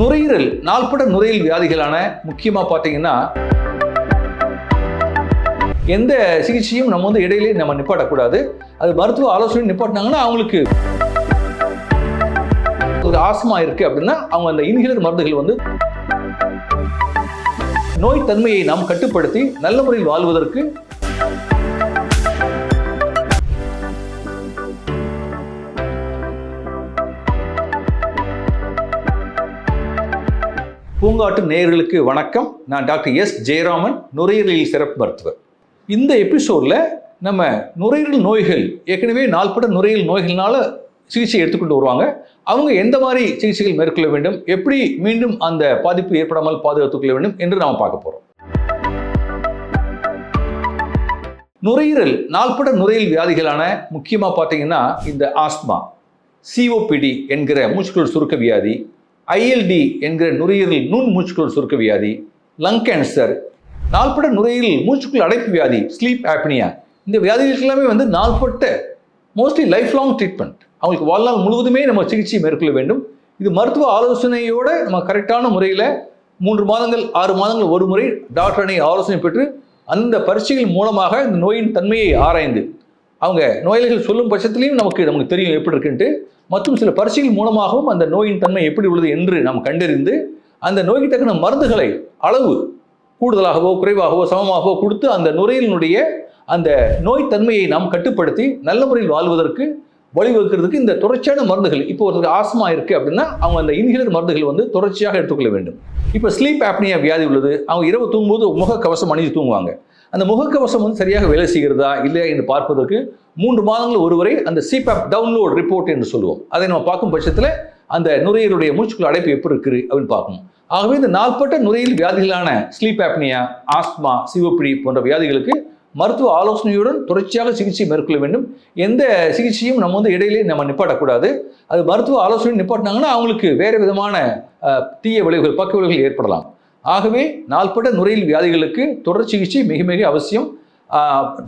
நுரையீரல் நாள்பட நுரையீரல் வியாதிகளான முக்கியமாக பார்த்தீங்கன்னா எந்த சிகிச்சையும் நம்ம வந்து இடையிலே நம்ம நிப்பாட்டக்கூடாது. அது மருத்துவ ஆலோசனை நிப்பாட்டினாங்கன்னா அவங்களுக்கு ஒரு ஆஸ்மா இருக்கு அப்படின்னா அவங்க அந்த இன்ஹிலர் மருந்துகள் வந்து நோய் தன்மையை நாம் கட்டுப்படுத்தி நல்ல முறையில் வாழ்வதற்கு பூங்காட்டு நேயர்களுக்கு வணக்கம். நான் டாக்டர் எஸ். ஜெயராமன் நுரையீரலில் சிறப்பு மருத்துவர். இந்த எபிசோடில் நம்ம நுரையீரல் நோய்கள் ஏற்கனவே நாள்பட நுரையீரல் நோய்கள்னால சிகிச்சை எடுத்துக்கொண்டு வருவாங்க. அவங்க எந்த மாதிரி சிகிச்சைகள் மேற்கொள்ள வேண்டும் எப்படி மீண்டும் அந்த பாதிப்பு ஏற்படாமல் பாதுகாத்துக்கொள்ள வேண்டும் என்று நாம் பார்க்க போகிறோம் நுரையீரல் நாள்பட நுரையீரல் வியாதிகளான முக்கியமாக பார்த்தீங்கன்னா இந்த ஆஸ்மா சிஓபிடி என்கிற மூச்சுக்குள் சுருக்க வியாதி ஐஎல்டி என்கிற நுரையீரல் நுண் மூச்சுக்குள் சுருக்க வியாதி லங் கேன்சர் நாள்பட்ட நுரையீரல் மூச்சுக்குள் அடைப்பு வியாதி ஸ்லீப் ஆப்னியா இந்த வியாதிகளுக்கு எல்லாமே வந்து நாள்பட்ட மோஸ்ட்லி லைஃப் லாங் ட்ரீட்மெண்ட் அவங்களுக்கு வாழ்நாள் முழுவதுமே நம்ம சிகிச்சை மேற்கொள்ள வேண்டும். இது மருத்துவ ஆலோசனையோடு நம்ம கரெக்டான முறையில் மூன்று மாதங்கள் ஆறு மாதங்கள் ஒரு முறை டாக்டரனை ஆலோசனை பெற்று அந்த பரீட்சைகள் மூலமாக இந்த நோயின் தன்மையை ஆராய்ந்து அவங்க நோயாளிகள் சொல்லும் பட்சத்திலையும் நமக்கு நமக்கு தெரியும் எப்படி இருக்குன்ட்டு. மற்றும் சில பரீட்சைகள் மூலமாகவும் அந்த நோயின் தன்மை எப்படி உள்ளது என்று நாம் கண்டறிந்து அந்த நோய்க்கு தக்கன மருந்துகளை அளவு கூடுதலாகவோ குறைவாகவோ சமமாகவோ கொடுத்து அந்த நுரையீரலினுடைய அந்த நோய் தன்மையை நாம் கட்டுப்படுத்தி நல்ல முறையில் வாழ்வதற்கு வழிவகுக்கிறதுக்கு இந்த தொடர்ச்சியான மருந்துகள் இப்போ ஒருத்தருக்கு ஆஸ்மா இருக்குது அப்படின்னா அவங்க அந்த இன்ஹிலர் மருந்துகள் வந்து தொடர்ச்சியாக எடுத்துக்கொள்ள வேண்டும். இப்போ ஸ்லீப் ஆப்னியா வியாதி உள்ளது அவங்க இரவு தூங்கும்போது முகக்கவசம் அணிஞ்சு தூங்குவாங்க. அந்த முகக்கவசம் வந்து சரியாக வேலை செய்கிறதா இல்லையா என்று பார்ப்பதற்கு மூன்று மாதங்கள் ஒருவரை அந்த சிபேப் டவுன்லோட் ரிப்போர்ட் என்று சொல்லுவோம். அதை நம்ம பார்க்கும் பட்சத்தில் அந்த நுரையீரலுடைய மூச்சுக்குள் அடைப்பு எப்படி இருக்குது அப்படின்னு பார்க்கணும். ஆகவே இந்த நாள்பட்ட நுரையில் வியாதிகளான ஸ்லீப் ஆப்னியா ஆஸ்மா சிவப்பிடி போன்ற வியாதிகளுக்கு மருத்துவ ஆலோசனையுடன் தொடர்ச்சியாக சிகிச்சை மேற்கொள்ள வேண்டும். எந்த சிகிச்சையும் நம்ம வந்து இடையிலே நம்ம நிப்பாட்டக்கூடாது. அது மருத்துவ ஆலோசனை நிப்பாட்டினாங்கன்னா அவங்களுக்கு வேறு விதமான தீய விளைவுகள் பக்க விளைவுகள் ஏற்படலாம். ஆகவே நாள்பட்ட நுரையில் வியாதிகளுக்கு தொடர் சிகிச்சை மிக மிக அவசியம்.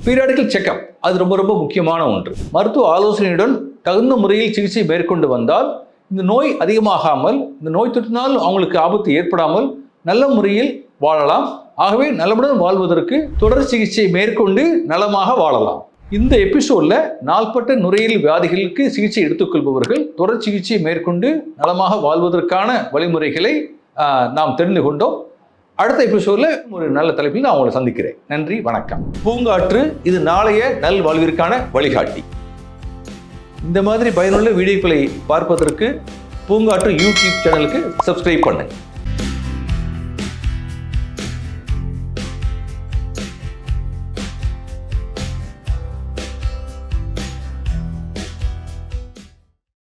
பீரியாடிக்கல் செக்கப் அது ரொம்ப ரொம்ப முக்கியமான ஒன்று. மருத்துவ ஆலோசனையுடன் தகுந்த முறையில் சிகிச்சை மேற்கொண்டு வந்தால் இந்த நோய் அதிகமாகாமல் இந்த நோய் தொற்றினால் அவங்களுக்கு ஆபத்து ஏற்படாமல் நல்ல முறையில் வாழலாம். ஆகவே நலமுடன் வாழ்வதற்கு தொடர் சிகிச்சை மேற்கொண்டு நலமாக வாழலாம். இந்த எபிசோடில் நாள்பட்ட நுரையீரல் வியாதிகளுக்கு சிகிச்சை எடுத்துக்கொள்பவர்கள் தொடர் சிகிச்சை மேற்கொண்டு நலமாக வாழ்வதற்கான வழிமுறைகளை நாம் தெரிந்து கொண்டோம். அடுத்த எபிசோடில் ஒரு நல்ல தலைப்பில் நான் உங்களை சந்திக்கிறேன். நன்றி வணக்கம். பூங்காற்று இது நாளைய நல்வாழ்விற்கான வழிகாட்டி. இந்த மாதிரி பயனுள்ள வீடியோக்களை பார்ப்பதற்கு பூங்காற்று யூடியூப் சேனலுக்கு சப்ஸ்கிரைப் பண்ணுங்கள்